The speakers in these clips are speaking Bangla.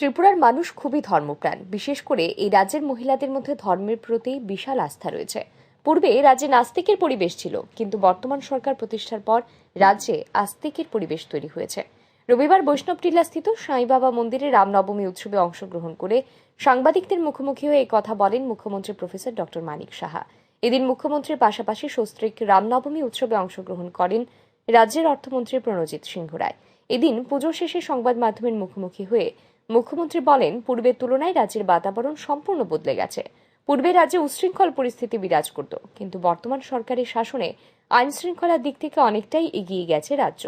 ত্রিপুরার মানুষ খুবই ধর্মপ্রাণ। বিশেষ করে এই রাজ্যের মহিলাদের মধ্যে ধর্মের প্রতি বিশাল আস্থা রয়েছে। পূর্বে রাজ্যে নাস্তিকের পরিবেশ ছিল, কিন্তু বর্তমান সরকার প্রতিষ্ঠার পর রাজ্যে আস্তিকের পরিবেশ তৈরি হয়েছে। রবিবার বৈষ্ণব টিলাস্থিত সাই বাবা মন্দিরে রামনবমী উৎসবে অংশগ্রহণ করে সাংবাদিকদের মুখোমুখি হয়ে কথা বলেন মুখ্যমন্ত্রী প্রফেসর ডক্টর মানিক সাহা। এদিন মুখ্যমন্ত্রীর পাশাপাশি সস্ত্রীক রামনবমী উৎসবে অংশগ্রহণ করেন রাজ্যের অর্থমন্ত্রী প্রণজিৎ সিংহ রায়। এদিন পুজো শেষে সংবাদ মাধ্যমের মুখোমুখি হয়ে মুখ্যমন্ত্রী বলেন, পূর্বের তুলনায় রাজ্যের বাতাবরণ সম্পূর্ণ বদলে গেছে। পূর্বে রাজ্যে উচ্ছৃঙ্খল পরিস্থিতি বিরাজ করত, কিন্তু বর্তমান সরকারের শাসনে আইন শৃঙ্খলার দিক থেকে অনেকটাই এগিয়ে গেছে রাজ্য।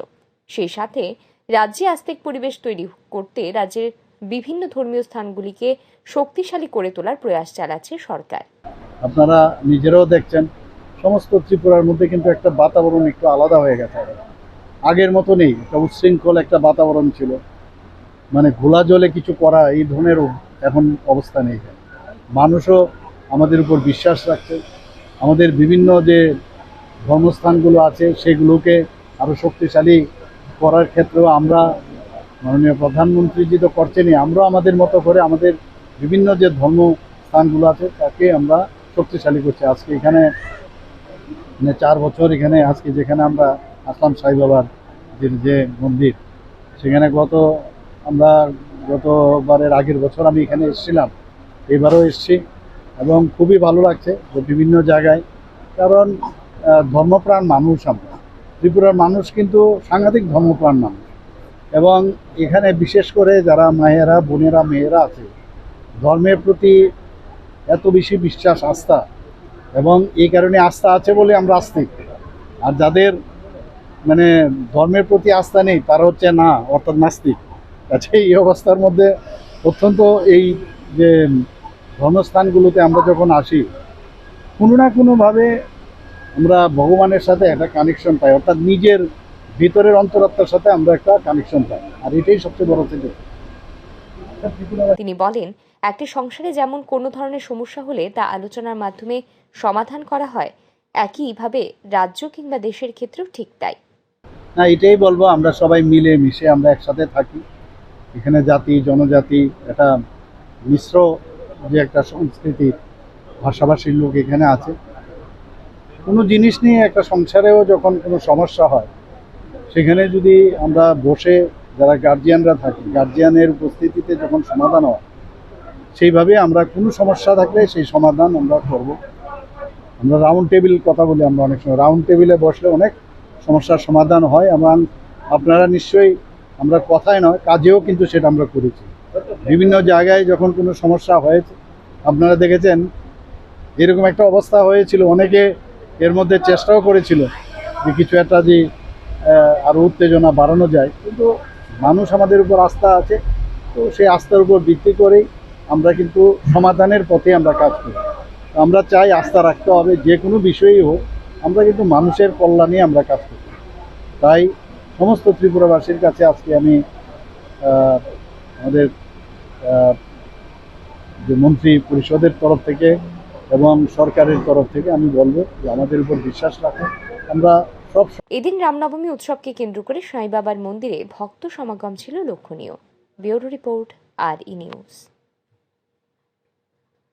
সেই সাথে রাজ্যে আস্তিক পরিবেশ তৈরি করতে রাজ্যের বিভিন্ন ধর্মীয় স্থানগুলিকে শক্তিশালী করে তোলার প্রয়াস চালাচ্ছে সরকার। আপনারা নিজেরাও দেখছেন, সমস্ত ত্রিপুরার মধ্যে কিন্তু একটা বাতাবরণ একটু আলাদা হয়ে গেছে। আগের মতো নেই একটা উচ্ছৃঙ্খল, একটা বাতাবরণ ছিল। মানে ঘোলা জলে কিছু করা এই ধরনের এখন অবস্থা নেই। মানুষও আমাদের উপর বিশ্বাস রাখছে। আমাদের বিভিন্ন যে ধর্মস্থানগুলো আছে, সেগুলোকে আরও শক্তিশালী করার ক্ষেত্রেও আমরা মাননীয় প্রধানমন্ত্রীজি তো করছেনই। আমরাও আমাদের মতো করে আমাদের বিভিন্ন যে ধর্মস্থানগুলো আছে, তাকে আমরা শক্তিশালী করছি। আজকে এখানে মানে চার বছর এখানে, আজকে যেখানে আমরা আসলাম সাই বাবার যে মন্দির, সেখানে গত আমরা গতবারের আগের বছর আমি এখানে এসেছিলাম। এবারও এসেছি এবং খুবই ভালো লাগছে যে বিভিন্ন জায়গায়, কারণ ধর্মপ্রাণ মানুষ আমরা। ত্রিপুরার মানুষ কিন্তু সাংঘাতিক ধর্মপ্রাণ মানুষ। এবং এখানে বিশেষ করে যারা মায়েরা, বোনেরা, মেয়েরা আছে, ধর্মের প্রতি এত বেশি বিশ্বাস, আস্থা এবং এই কারণে আস্থা আছে বলে আমরা আস্তিক আর যাদের মানে ধর্মের প্রতি আস্থা নেই, তারা হচ্ছে না, অর্থাৎ নাস্তিক। কাছে এই অবস্থার মধ্যে অত্যন্ত এই যে ধর্মস্থানগুলোতে আমরা যখন আসি কোনো না কোনোভাবে আমরা ভগবানের সাথে একটা কানেকশন পাই অর্থাৎ নিজের ভিতরের অন্তরাত্মার সাথে আমরা একটা কানেকশন পাই। আর এটাই সবচেয়ে বড় থেকে তিনি বলেন একটি সংসারে যেমন কোনো ধরনের সমস্যা হলে তা আলোচনার মাধ্যমে সমাধান করা হয় একইভাবে রাজ্য কিংবা দেশের ক্ষেত্রেও ঠিক তাই। না এটাই বলব আমরা সবাই মিলে মিশে আমরা একসাথে থাকি। এখানে জাতি, জনজাতি, একটা মিশ্র যে একটা সংস্কৃতি, ভাষাভাষীর লোক এখানে আছে। কোনো জিনিস নিয়ে একটা সংসারেও যখন কোনো সমস্যা হয়, সেখানে যদি আমরা বসে যারা গার্জিয়ানরা থাকি গার্জিয়ানের উপস্থিতিতে যখন সমাধান হয়, সেইভাবে আমরা কোনো সমস্যা থাকলে সেই সমাধান আমরা করব। আমরা রাউন্ড টেবিল কথা বলি আমরা অনেক সময়। রাউন্ড টেবিলে বসলে অনেক সমস্যার সমাধান হয় এবং আপনারা নিশ্চয়ই আমরা কথায় নয়, কাজেও কিন্তু সেটা আমরা করেছি। বিভিন্ন জায়গায় যখন কোনো সমস্যা হয়েছে, আপনারা দেখেছেন, এরকম একটা অবস্থা হয়েছিল, অনেকে এর মধ্যে চেষ্টাও করেছিল যে কিছু একটা যে আরও উত্তেজনা বাড়ানো যায়, কিন্তু মানুষ আমাদের উপর আস্থা আছে, তো সেই আস্থার উপর ভিত্তি করেই আমরা কিন্তু সমাধানের পথে আমরা কাজ করি। আমরা চাই আস্থা রাখতে হবে, যে কোনো বিষয়েই হোক, আমরা কিন্তু মানুষের কল্যাণে আমরা কাজ করি। তাই সমস্ত ত্রিপুরাবাসীর কাছে আজকে আমি আমাদের যে মন্ত্রী পরিষদের তরফ থেকে এবং সরকারের তরফ থেকে আমি বলব যে আমাদের উপর বিশ্বাস রাখো আমরা সব এদিন রামনবমী উৎসবকে কেন্দ্র করে সাই বাবার মন্দিরে ভক্ত সমাগম ছিল লক্ষণীয়। ব্যুরো রিপোর্ট, আর ই নিউজ।